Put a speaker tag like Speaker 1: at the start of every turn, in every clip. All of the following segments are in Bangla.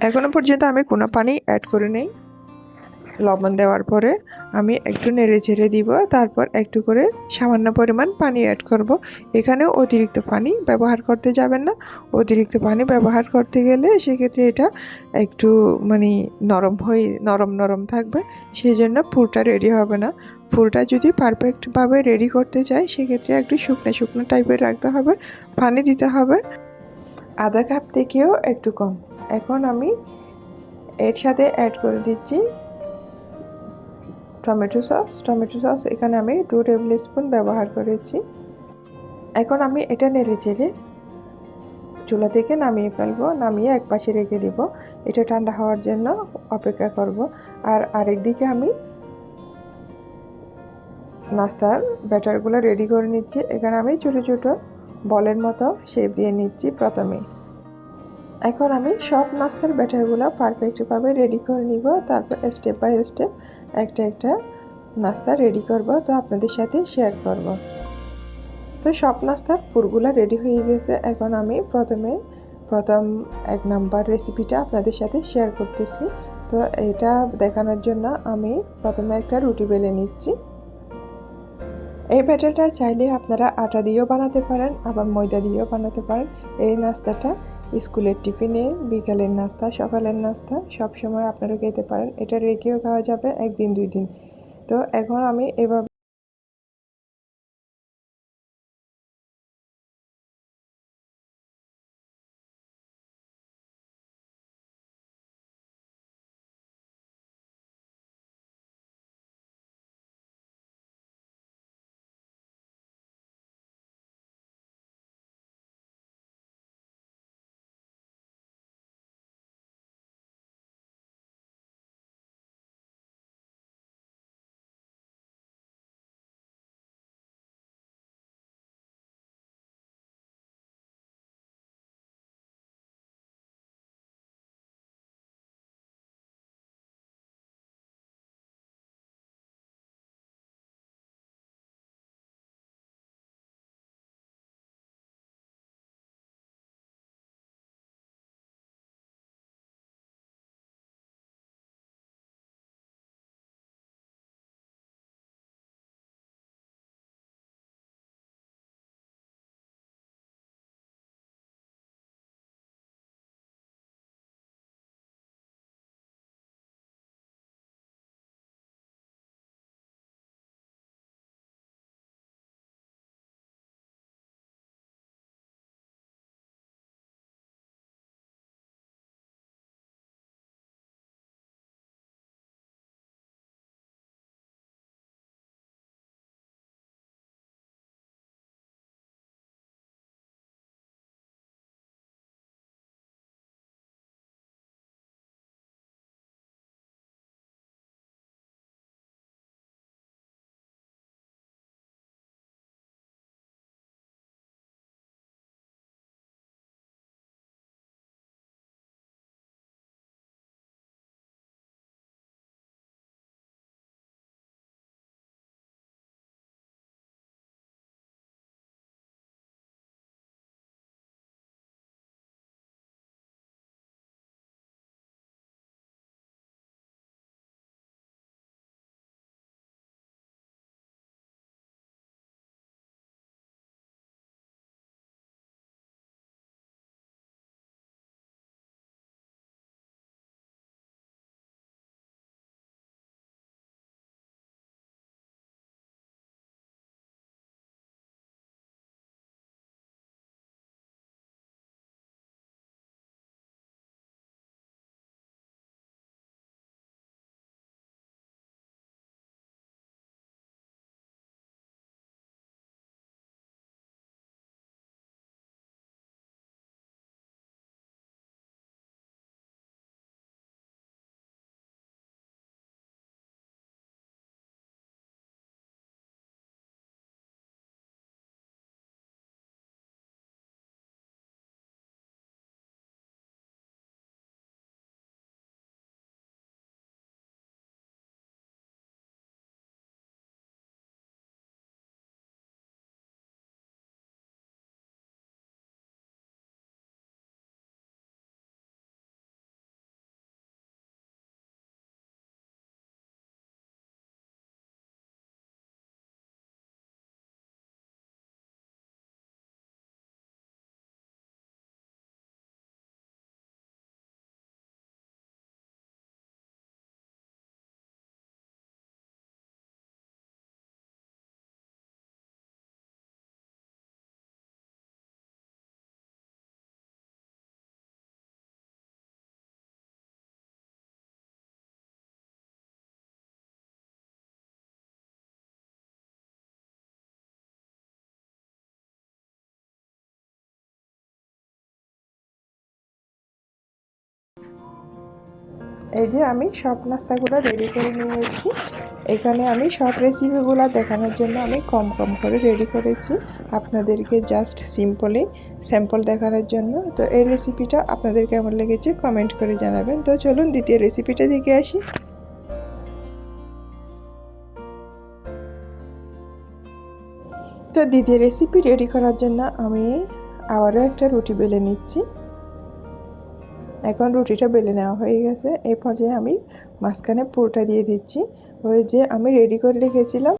Speaker 1: এখনও পর্যন্ত আমি কোনো পানি অ্যাড করে নেই। লবণ দেওয়ার পরে আমি একটু নেড়ে ছেড়ে দিব, তারপর একটু করে সামান্য পরিমাণ পানি অ্যাড করব। এখানে অতিরিক্ত পানি ব্যবহার করতে যাবেন না। অতিরিক্ত পানি ব্যবহার করতে গেলে সেক্ষেত্রে এটা একটু মানে নরম হয়ে, নরম নরম থাকবে। সেই জন্য ফুলটা রেডি হবে না। ফুলটা যদি পারফেক্টভাবে রেডি করতে চাই, সেক্ষেত্রে একটু শুকনো শুকনো টাইপের রাখতে হবে। পানি দিতে হবে। আধা কাপ থেকেও একটু কম। এখন আমি এর সাথে অ্যাড করে দিচ্ছি টমেটো সস টমেটো সস এখানে আমি টু টেবিল স্পুন ব্যবহার করেছি। এখন আমি এটা নেড়ে চেড়ে চুলা থেকে নামিয়ে ফেলব। নামিয়ে এক পাশে রেখে দিব। এটা ঠান্ডা হওয়ার জন্য অপেক্ষা করব। আর আরেক দিকে আমি নাস্তার ব্যাটারগুলো রেডি করে নিচ্ছি। এখানে আমি ছোটো ছোটো বলের মতো শেপ দিয়ে নিচ্ছি প্রথমে। এখন আমি সব নাস্তার ব্যাটারগুলো পারফেক্টভাবে রেডি করে নিব, তারপর স্টেপ বাই স্টেপ একটা একটা নাস্তা রেডি করব, তো আপনাদের সাথে শেয়ার করব। তো সব নাস্তার পুরগুলো রেডি হয়ে গেছে, এখন আমি প্রথমে প্রথম এক নাম্বার রেসিপিটা আপনাদের সাথে শেয়ার করতেছি। তো এটা দেখানোর জন্য আমি প্রথমে একটা রুটি বেলে নিচ্ছি। এই ব্যাটারটা চাইলে আপনারা আটা দিয়েও বানাতে পারেন, আবার ময়দা দিয়েও বানাতে পারেন। এই নাস্তাটা স্কুলের টিফিনে, বিকালের নাস্তা, সকালের নাস্তা সব সময় আপনারা খেতে পারেন। এটা রেখেও খাওয়া যাবে একদিন, দুই দিন। তো এখন আমি এভাবে এই যে আমি সব নাস্তাগুলো রেডি করে নিয়েছি। এখানে আমি সব রেসিপিগুলো দেখানোর জন্য আমি কম কম করে রেডি করেছি। আপনাদেরকে জাস্ট সিম্পলি স্যাম্পল দেখানোর জন্য। তো এই রেসিপিটা আপনাদের কেমন লেগেছে কমেন্ট করে জানাবেন। তো চলুন দ্বিতীয় রেসিপিটা দিকে আসি। তো দ্বিতীয় রেসিপি রেডি করার জন্য আমি আবারও একটা রুটি বেলে নিচ্ছি। এখন রুটিটা বেলে নেওয়া হয়ে গেছে। এই পর্যায়ে আমি মাঝখানে পুরোটা দিয়ে দিচ্ছি। ওই যে আমি রেডি করে রেখেছিলাম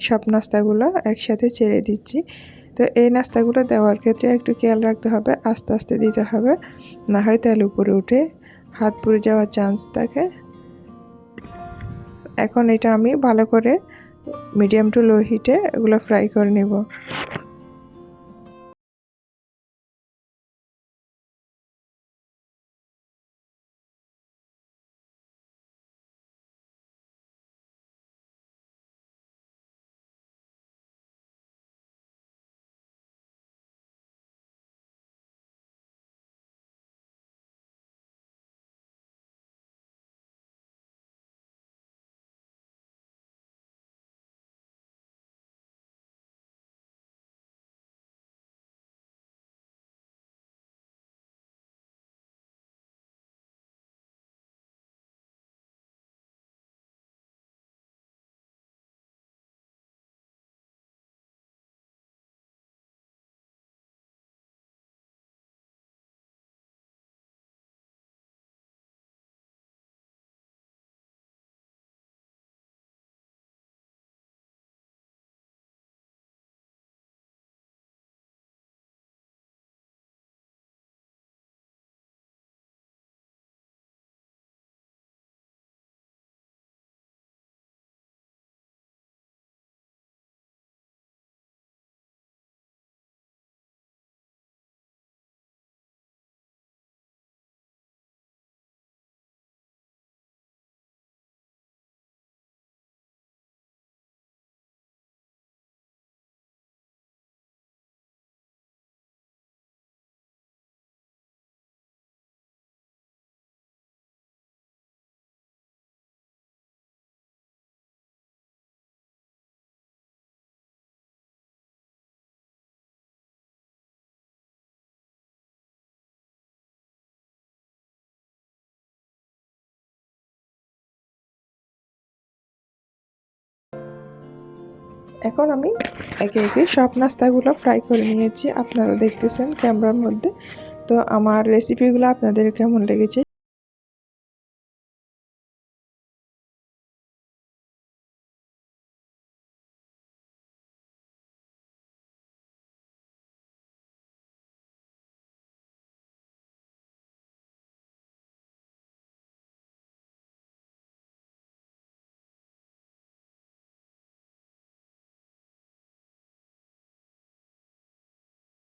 Speaker 1: সব নাস্তাগুলো একসাথে ছেড়ে দিচ্ছি। তো এই নাস্তাগুলো দেওয়ার ক্ষেত্রে একটু খেয়াল রাখতে হবে, আস্তে আস্তে দিতে হবে। না হয় তেল উপরে উঠে হাত পুড়ে যাওয়ার চান্স থাকে। এখন এটা আমি ভালো করে মিডিয়াম টু লো হিটে এগুলো ফ্রাই করে নেব। এখন আমি একে একে সব নাস্তাগুলো ফ্রাই করে নিয়েছি। আপনারা দেখতেছেন ক্যামেরার মধ্যে। তো আমার রেসিপিগুলো আপনাদের কেমন লেগেছে?